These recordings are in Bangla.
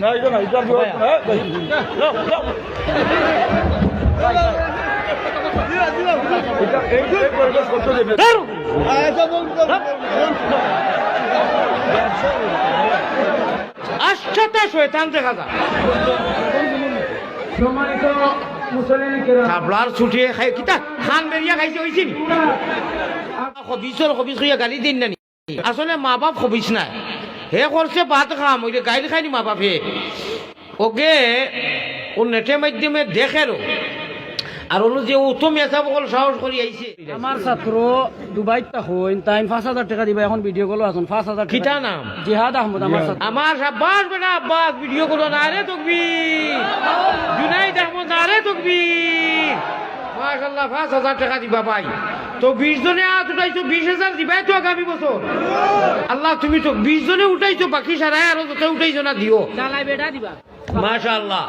হ্যাঁ আশ্চাতে দেখা যায় সম্মানিত ছুটিয়ে খাই কিতা? খান বেরিয়া খাইছে হয়েছে নি? খবিসর খবিস হইয়া গালি দিন না নি আসলে মা বাপ খবিস নাই? হে করছে ভাত খাম ওই গাইড খাইনি মা বাপে। ওকে ও নেটের মাধ্যমে দেখেরও আর হলো যে উত্তম মেসা বকল সাহস করি আইছে। আমার ছাত্র দুবাইত হইন তাই পাঁচ হাজার টাকা দিবা এখন ভিডিও কল আছেন পাঁচ হাজার কিতা নাম? জিহাদ আহমদ আমার ছাত্র। আমার আব্বাস বেটা আব্বাস ভিডিও করো না রে তকবি জুনাইদ আহমদ না রে তকবি মাশাল্লাহ পাঁচ হাজার টাকা দিবা ভাই। তো বিশ জনে হাত উঠাইছো বিশ হাজার দিবাই তো আগামী বছর। আল্লাহ তুমি তো বিশ জনে উঠাইছো বাকি সারাই আরও যত উঠাইছো না দিও। জ্বালাই বেটা দিবা। মাশাল্লাহ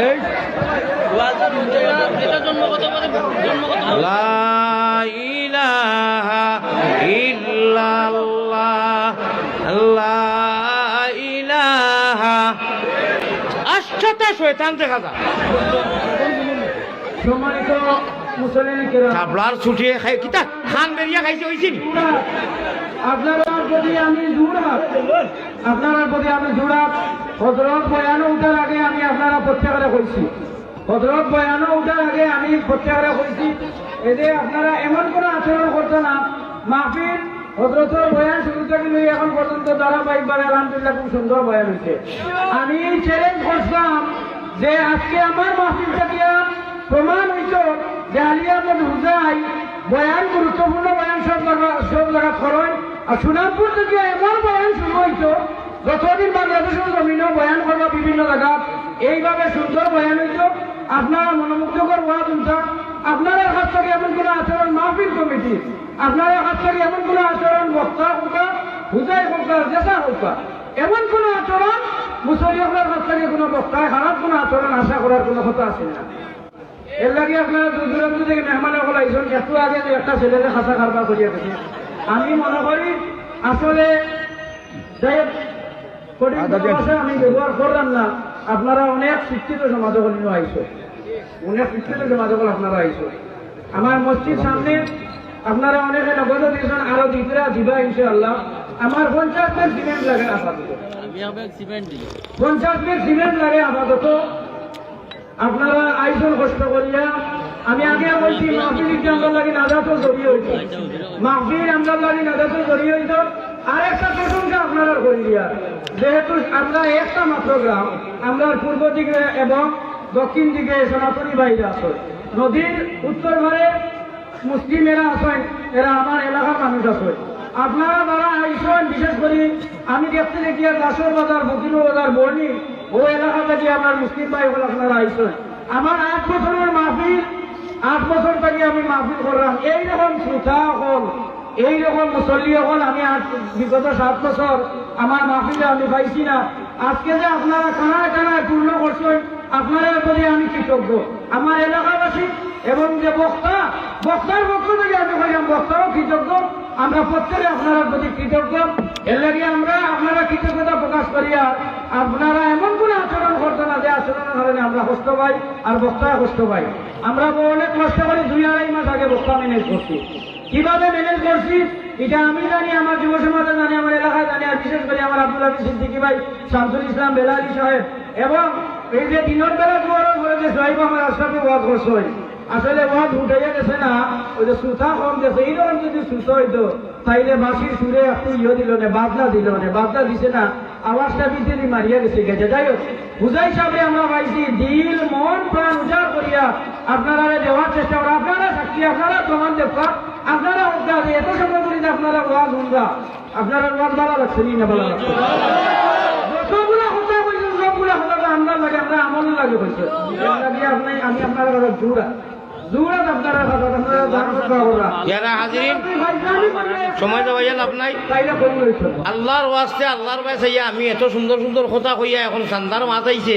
এই দেখা সম্মানিত মুসলিম কেরাম খাই কিতা? খান বেরিয়া খাইছে হয়েছে আপনারা প্রতি আমি জুড়াত আপনারা প্রতি আমি জুড়াত হজরত বয়ানো উঠার আগে আমি আপনারা প্রত্যাহারে কইছি। হজরত বয়ানো উঠার আগে আমি প্রত্যাহারে কইছি এদের আপনারা এমন কোনো আচরণ করতো না। মাহফিল, হজরতের বয়ান শুরু থেকে নিয়ে এখন পর্যন্ত ধারাবাহিকভাবে আলহামদুলিল্লাহ খুব সুন্দর বয়ান হয়েছে। আমি চ্যালেঞ্জ করতাম যে আজকে আমার মাহফিলটা দিয়া প্রমাণ হইত যে আলী আহমদ হুজাই বয়ান, গুরুত্বপূর্ণ বয়ান সব জায়গা সব জায়গা করেন আর সোনারপুর থেকে এমন বয়ান শুরু হইতো, যতদিন বাংলাদেশের জমিনও বয়ান করবা বিভিন্ন জায়গা এইভাবে সুন্দর বয়ান হইত আপনারা মনোমুগ্ধকর ওয়াজ উঠা আপনারা কাছ থেকে এমন কোনো আচরণ মাহফিল কমিটি আপনারা হাত থেকে এমন কোনো আচরণ বক্তা হোকা হুজাই হোকা জেসা হোকা এমন কোনো আচরণ মুসলিমদের কাছ থেকে কোনো বক্তায় খারাপ কোনো আচরণ আশা করার কোনো কথা আছে না। এর লাগে আপনারা দূর দূরান্ত থেকে মেহমান হল আইসন একটু আগে যে একটা ছেলেদের খাসা কারবার করিয়া গেছে আমি মনে করি আসলে কোনো ভাষা আমি ব্যবহার করলাম না আপনারা অনেক শিক্ষিত সমাজ নিয়ে আইসো অনেক শিক্ষিত সমাজ আপনারা আইসো আমার মসজিদ সামনে আপনারা অনেকে নগদ দিয়েছেন আরও দিতরা দিবা ইনশাআল্লাহ। আমার পঞ্চাশ ব্যাগ সিমেন্ট লাগে আপাতত। পঞ্চাশ ব্যাগ সিমেন্ট লাগে আপাতত। আপনারা আইসন কষ্ট করিয়া। আমি আগে বলছি মাহফিল আমরা লাগে নাজাতো জড়িয়ে হইত। মাহফিল আমরা লাগে নাজাতো জড়িয়ে হইত। আর একটা আপনারা করি দিয়া। যেহেতু আমরা গ্রাম দিকে এবং দক্ষিণ দিকে আছে। আপনারা বিশেষ করে আমি দেখতে দেখি দাসর বাজার বকিল বাজার বর্ণি ও এলাকা থেকে আমার মুসলিম ভাই হল আপনারা আইসন। আমার আট বছরের মাহফিল, আট বছর থেকে আমি মাহফিল করলাম। এইরকম শ্রোতা হল এইরকম মুসল্লি হল আমি বিগত সাত বছর আমার মাহফিলে আমি পাইছি না। আজকে যে আপনারা কানায় কানায় পূর্ণ করছেন, আপনারা প্রতি আমি কৃতজ্ঞ। আমার এলাকাবাসী এবং যে বক্তা, বক্তার পক্ষ থেকে আমি বললাম বক্তারও কৃতজ্ঞ। আমরা প্রত্যেকে আপনারা প্রতি কৃতজ্ঞ। এর লাগে আমরা আপনারা কৃতজ্ঞতা প্রকাশ করিয়া আপনারা এমন কোন আচরণ করতো না যে আচরণের কারণে আমরা কষ্ট পাই আর বক্তায় কষ্ট পাই আমরা অনেক কষ্ট করি দুই আড়াই মাস আগে বক্তা ম্যানেজ করছি। কীভাবে ম্যানেজ করছি, এটা আমি জানি, আমার যুব সমাজে জানি, আমার এলাকায় জানি, আর বিশেষ করে আমার আব্দুল হাফিজ সিদ্দিকি ভাই, শামসুল ইসলাম বেলালি সাহেব, এবং এই যে দিনের বেলা দুয়ারের পরে যে সাহেব আমার আশরাফি ওয়াজ করছে আসলে ওয়াজ উঠাইয়া গেছে না, ওই যে সুথা কম গেছে এইরকম যদি সুস্থ হইতো, তাইলে বাসির সুরে একটু ইয়ে দিল না বাদলা দিল না বাদলা দিছে না, আওয়াজটা বিজেপি মারিয়া গেছে গেছে। যাই হোক বুঝাই সামনে আমরা পাইছি দিল, মন, প্রাণ উজাড় করিয়া আপনারা দেওয়ার চেষ্টা করা, আপনারা সাক্ষী, আপনারা প্রমাণ দেখা আপনারা উদ্যা এত সময় করি যে আপনারা ওয়াজ উনরা আপনারা ওয়াজ ভালো লাগছে নি না ভালো আমরা লাগে, আমরা আমল লাগে আমি আপনার জোড়া। সময় দেওয়া লাভ নাই আল্লাহর ওয়াস্তে আল্লাহর বাসাইয়া আমি এত সুন্দর সুন্দর কথা কইয়া এখন সান্দার মাছ আইছে।